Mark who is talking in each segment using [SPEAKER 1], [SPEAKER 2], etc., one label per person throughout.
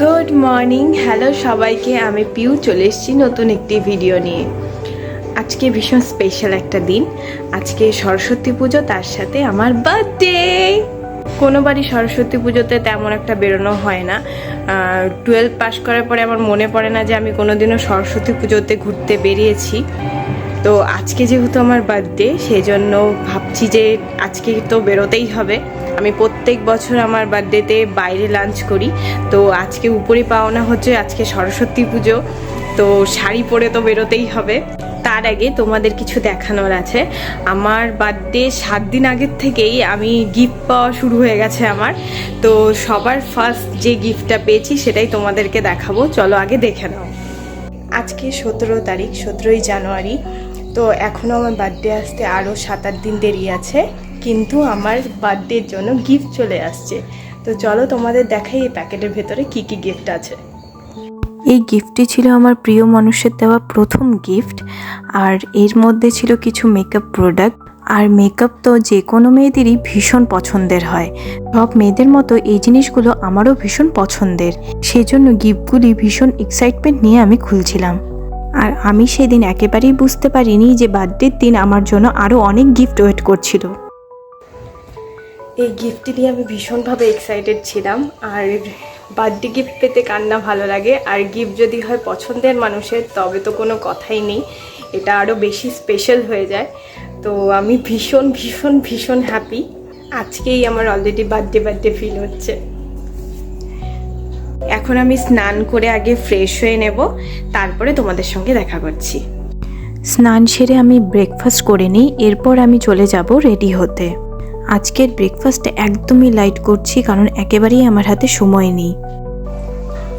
[SPEAKER 1] Good morning hello সবাইকে, আমি পিউ চলে এসেছি নতুন একটি ভিডিও নিয়ে। আজকে ভীষণ স্পেশাল একটা দিন। আজকে সরস্বতী পুজো, তার সাথে আমার বার্থডে কোনো বাড়ি সরস্বতী পুজোতে তেমন একটা বেরোনো হয় না। টুয়েলভ পাস করার পরে আমার মনে পড়ে না যে আমি কোনোদিনও সরস্বতী পুজোতে ঘুরতে বেরিয়েছি। তো আজকে যেহেতু আমার বার্থডে সেই জন্য ভাবছি যে আজকে তো বেরোতেই হবে। আমি প্রত্যেক বছর আমার বার্থডেতে বাইরে লাঞ্চ করি। তো আজকে উপরে পাওনা হচ্ছে আজকে সরস্বতী পুজো। তো শাড়ি পরে তো বেরোতেই হবে। তার আগে তোমাদের কিছু দেখানোর আছে। আমার বার্থডে সাত দিন আগের থেকেই আমি গিফট পাওয়া শুরু হয়ে গেছে আমার। তো সবার ফার্স্ট যে গিফটটা পেয়েছি সেটাই তোমাদেরকে দেখাবো। চলো আগে দেখে নাও। আজকে সতেরো তারিখ, সতেরোই জানুয়ারি। তো এখনও আমার বার্থডে আসতে আরও সাত আট দিন দেরি আছে। কিন্তু আমার বার্থডের জন্য গিফট চলে আসছে। তো চলো তোমাদের দেখাই এই প্যাকেটের ভেতরে কি কি গিফট আছে।
[SPEAKER 2] এই গিফটটি ছিল আমার প্রিয় মানুষের দেওয়া প্রথম গিফট আর এর মধ্যে ছিল কিছু মেকআপ প্রোডাক্ট আর মেকআপ তো যে কোনো মেয়েদেরই ভীষণ পছন্দের হয়। সব মেয়েদের মতো এই জিনিসগুলো আমারও ভীষণ পছন্দের। সেই জন্য গিফটগুলি ভীষণ এক্সাইটমেন্ট নিয়ে আমি খুলছিলাম। আর আমি সেদিন একেবারেই বুঝতে পারিনি যে বার্থডের দিন আমার জন্য আরও অনেক গিফট ওয়েট করছিল।
[SPEAKER 1] এই গিফটটি নিয়ে আমি ভীষণভাবে এক্সাইটেড ছিলাম। আর বার্থডে গিফট পেতে কান্না ভালো লাগে। আর গিফট যদি হয় পছন্দের মানুষের, তবে তো কোনো কথাই নেই। এটা আরও বেশি স্পেশাল হয়ে যায়। তো আমি ভীষণ ভীষণ ভীষণ হ্যাপি আজকেই আমার অলরেডি বার্থডে বার্থডে ফিল হচ্ছে। এখন আমি স্নান করে আগে ফ্রেশ হয়ে নেব। তারপরে তোমাদের সঙ্গে দেখা করছি।
[SPEAKER 2] স্নান সেরে আমি ব্রেকফাস্ট করে নিই। এরপর আমি চলে যাব রেডি হতে। আজকের ব্রেকফাস্ট একদমই লাইট করছি কারণ একেবারেই আমার হাতে সময় নেই।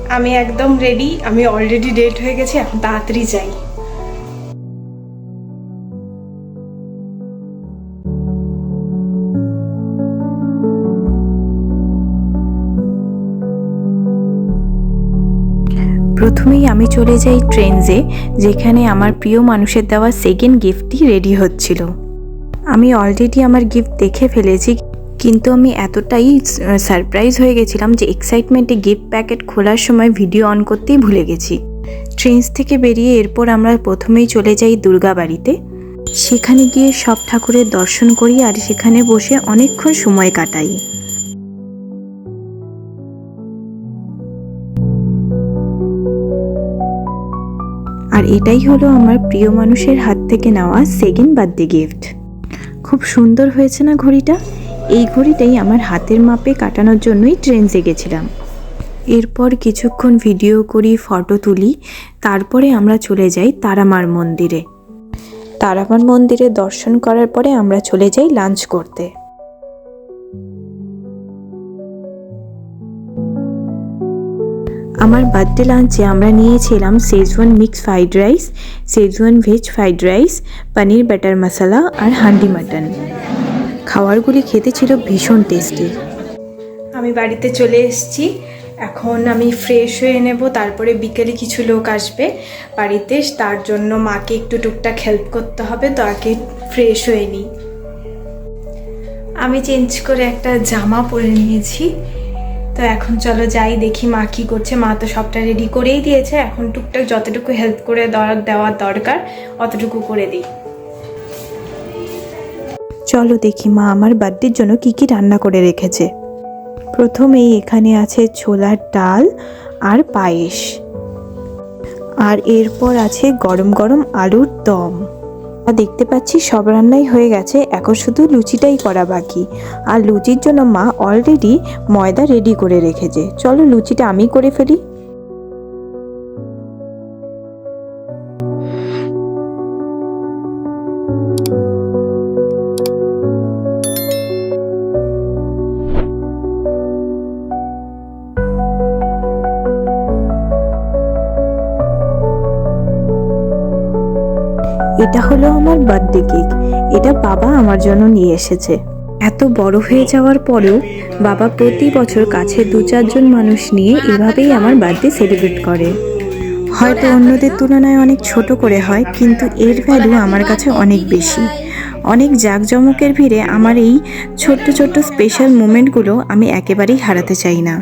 [SPEAKER 1] আমি একদম রেডি আমি অলরেডি ডেট হয়ে গেছি এখন তাড়াতাড়ি যাই।
[SPEAKER 2] প্রথমেই আমি চলে যাই ট্রেনসে যেখানে আমার প্রিয় মানুষের দেওয়া সেকেন্ড গিফটটি রেডি হচ্ছিল। আমি অলরেডি আমার গিফট দেখে ফেলেছি, কিন্তু আমি এতটাই সারপ্রাইজ হয়ে গেছিলাম যে এক্সাইটমেন্টে গিফট প্যাকেট খোলার সময় ভিডিও অন করতেই ভুলে গেছি। ট্রেন্স থেকে বেরিয়ে এরপর আমরা প্রথমেই চলে যাই দুর্গা বাড়িতে। সেখানে গিয়ে সব ঠাকুরের দর্শন করি আর সেখানে বসে অনেকক্ষণ সময় কাটাই। আর এটাই হলো আমার প্রিয় মানুষের হাত থেকে নেওয়া সেকেন্ড বার্থডে গিফট খুব সুন্দর হয়েছে না ঘড়িটা? এই ঘড়িটাই আমার হাতের মাপে কাটানোর জন্যই ট্রেন জেগেছিলাম। এরপর কিছুক্ষণ ভিডিও করি, ফটো তুলি, তারপরে আমরা চলে যাই তারামার মন্দিরে। তারামার মন্দিরে দর্শন করার পরে আমরা চলে যাই লাঞ্চ করতে। আমার বার্থডে লাঞ্চে আমরা নিয়েছিলাম schezwan mix fried rice schezwan veg fried rice paneer butter masala আর হান্ডি মাটন। খাবারগুলি খেতে ছিল ভীষণ টেস্টি
[SPEAKER 1] আমি বাড়িতে চলে এসেছি। এখন আমি ফ্রেশ হয়ে নেব, তারপরে বিকেলে কিছু লোক আসবে বাড়িতে, তার জন্য মাকে একটু টুকটাক হেল্প করতে হবে, তো আগে ফ্রেশ হয়ে নিই। আমি চেঞ্জ করে একটা জামা পরে নিয়েছি। তো এখন চলো যাই, দেখি মা কী করছে। মা তো সবটা রেডি করেই দিয়েছে। এখন টুকটাক যতটুকু হেল্প করে দেওয়ার দরকার, অতটুকু করে দিই।
[SPEAKER 2] চলো দেখি মা আমার বার্থডের জন্য কি কি রান্না করে রেখেছে। প্রথমেই এখানে আছে ছোলার ডাল আর পায়েস। আর এরপর আছে গরম গরম আলুর দম। দেখতে পাচ্ছি সব রান্নাই হয়ে গেছে, এখন শুধু লুচিটাই করা বাকি। আর লুচির জন্য মা অলরেডি ময়দা রেডি করে রেখেছে। চলো লুচিটা আমি করে ফেলি। এটা হলো আমার বার্থডে কেক এটা বাবা আমার জন্য নিয়ে এসেছে। এত বড় হয়ে যাওয়ার পরেও বাবা প্রতি বছর কাছে দু চারজন মানুষ নিয়ে এভাবেই আমার বার্থডে সেলিব্রেট করে। হয়তো অন্যদের তুলনায় অনেক ছোট করে হয়, কিন্তু এর ভ্যালু আমার কাছে অনেক বেশি। অনেক জাঁকজমকের ভিড়ে আমার এই ছোট্ট ছোট্ট স্পেশাল মুমেন্টগুলো আমি একেবারেই হারাতে চাই না।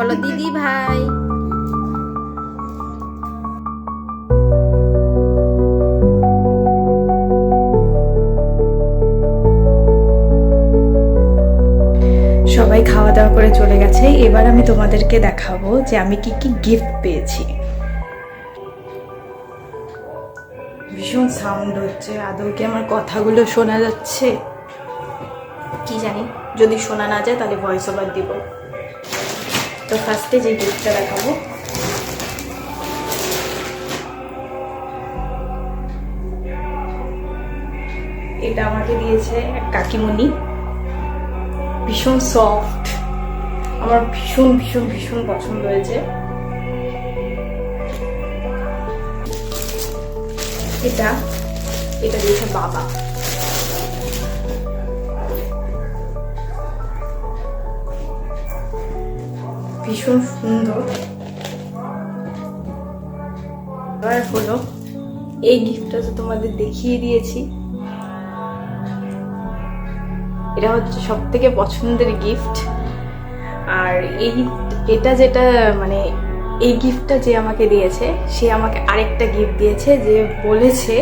[SPEAKER 3] বলো দিদি ভাই।
[SPEAKER 1] সবাই খাওয়া দাওয়া করে চলে গেছে। এবার আমি তোমাদেরকে দেখাবো যে আমি কি কি গিফট পেয়েছি। ভীষণ সাউন্ড হচ্ছে। আদৌ কি আমার কথাগুলো শোনা যাচ্ছে। কি জানি? যদি শোনা না যায় তাহলে ভয়েস ওভার দিব। তো ফার্স্টে যে গিফটটা দেখাবো। এটা আমাকে দিয়েছে এক কাকিমণি। ভীষণ সফট আমার ভীষণ ভীষণ ভীষণ পছন্দ হয়েছে। এটা এটা দিয়েছে বাবা। ভীষণ সুন্দর। এবার হলো, এই গিফটটা তো তোমাদের দেখিয়ে দিয়েছি। এটা হচ্ছে সব থেকে পছন্দের গিফট আর এই এটা যেটা মানে এই গিফটটা যে আমাকে দিয়েছে, সে আমাকে আরেকটা গিফট দিয়েছে যে বলেছে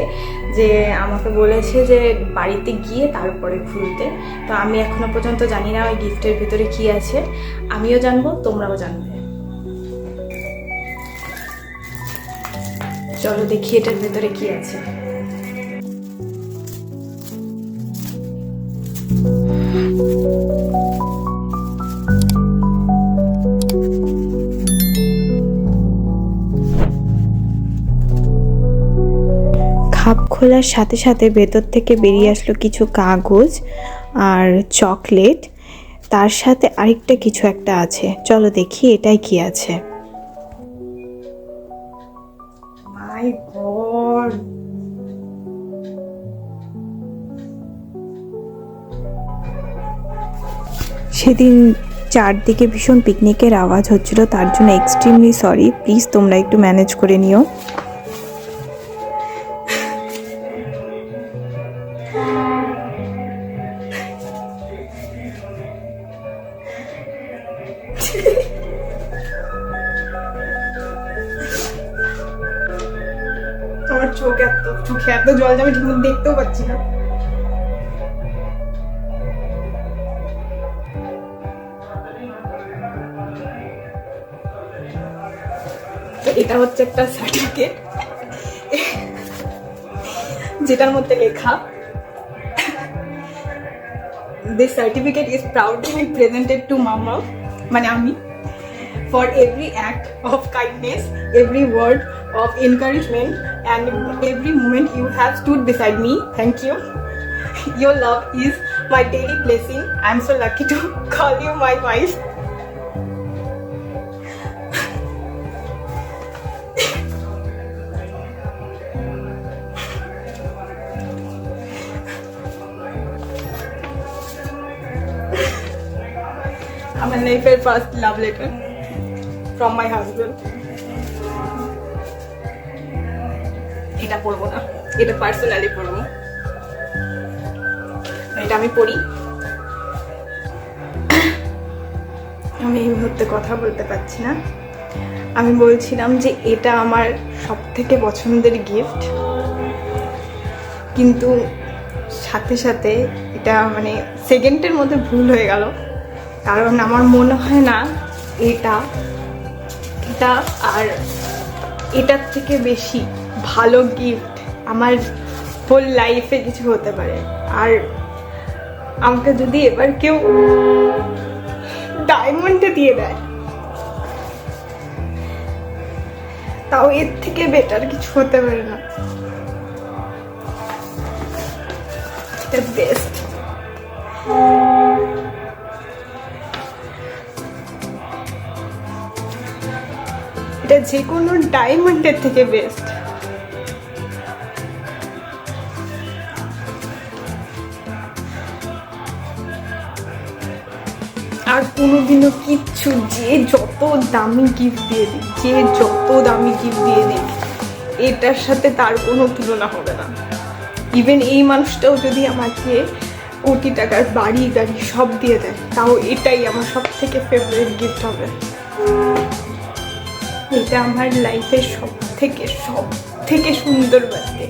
[SPEAKER 1] যে, আমাকে বলেছে যে বাড়িতে গিয়ে তারপরে খুলতে। তো আমি এখনও পর্যন্ত জানি না ওই গিফটের ভিতরে কি আছে। আমিও জানব, তোমরাও জানবে। চলো দেখি এটার ভেতরে কি আছে।
[SPEAKER 2] খোলার সাথে সাথে ভেতর থেকে বেরিয়ে আসলো কিছু কাগজ আর চকলেট। তার সাথে আরেকটা কিছু একটা আছে। চলো দেখি এটাই কি আছে।
[SPEAKER 1] My God.
[SPEAKER 2] সেদিন চারদিকে ভীষণ পিকনিকের আওয়াজ হচ্ছিল তার জন্য এক্সট্রিমলি সরি প্লিজ তোমরা একটু ম্যানেজ করে নিও।
[SPEAKER 1] আমার চোখ এত চোখে এত জল যে আমি ঠিক দেখতেও পাচ্ছি না। এটা হচ্ছে একটা সার্টিফিকেট যেটার মধ্যে লেখা this certificate is proudly presented to মামা মানে আমি for every act of kindness, every word of encouragement, and every moment you have stood beside me. Thank you. Your love is my daily blessing. I'm so lucky to call you my wife. আমার লাইফের first love letter from my husband এটা পড়ব না। এটা personally পড়ব এটা আমি পড়ি আমি এই মুহূর্তে কথা বলতে পারছি না। আমি বলছিলাম যে এটা আমার সব থেকে পছন্দের গিফট কিন্তু সাথে সাথে এটা মানে সেকেন্ডের মধ্যে ভুল হয়ে গেল। কারণ আমার মনে হয় না এটা এটা আর এটার থেকে বেশি ভালো গিফট আমার হোল লাইফে কিছু হতে পারে। আর আমাকে যদি এবার কেউ ডায়মন্ডে দিয়ে দেয়, তাও এর থেকে বেটার কিছু হতে পারে না। বেস্ট এটা যে কোনো ডায়মন্ডের থেকে বেস্ট আর কোনোদিনও কিচ্ছু যে যত দামি গিফট দিয়ে দিই যে যত দামি গিফট দিয়ে দিই এটার সাথে তার কোনো তুলনা হবে না। ইভেন এই মানুষটাও যদি আমাকে কোটি টাকার বাড়ি, গাড়ি সব দিয়ে দেয়, তাও এটাই আমার সব থেকে ফেভারিট গিফট হবে। এটা আমার লাইফের সব থেকে সব থেকে সুন্দর বার্থডে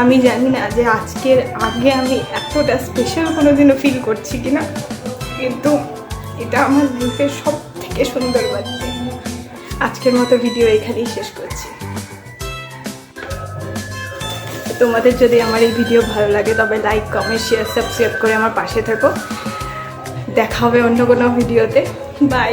[SPEAKER 1] আমি জানি না যে আজকের আগে আমি এতটা স্পেশাল কোনোদিনও ফিল করছি কিনা, কিন্তু এটা আমার লাইফের সব থেকে সুন্দর বার্থডে আজকের মতো ভিডিও এখানেই শেষ করছি। তোমাদের যদি আমার এই ভিডিও ভালো লাগে, তবে লাইক কমেন্ট শেয়ার সাবস্ক্রাইব করে আমার পাশে থাকো। দেখা হবে অন্য কোনো ভিডিওতে বাই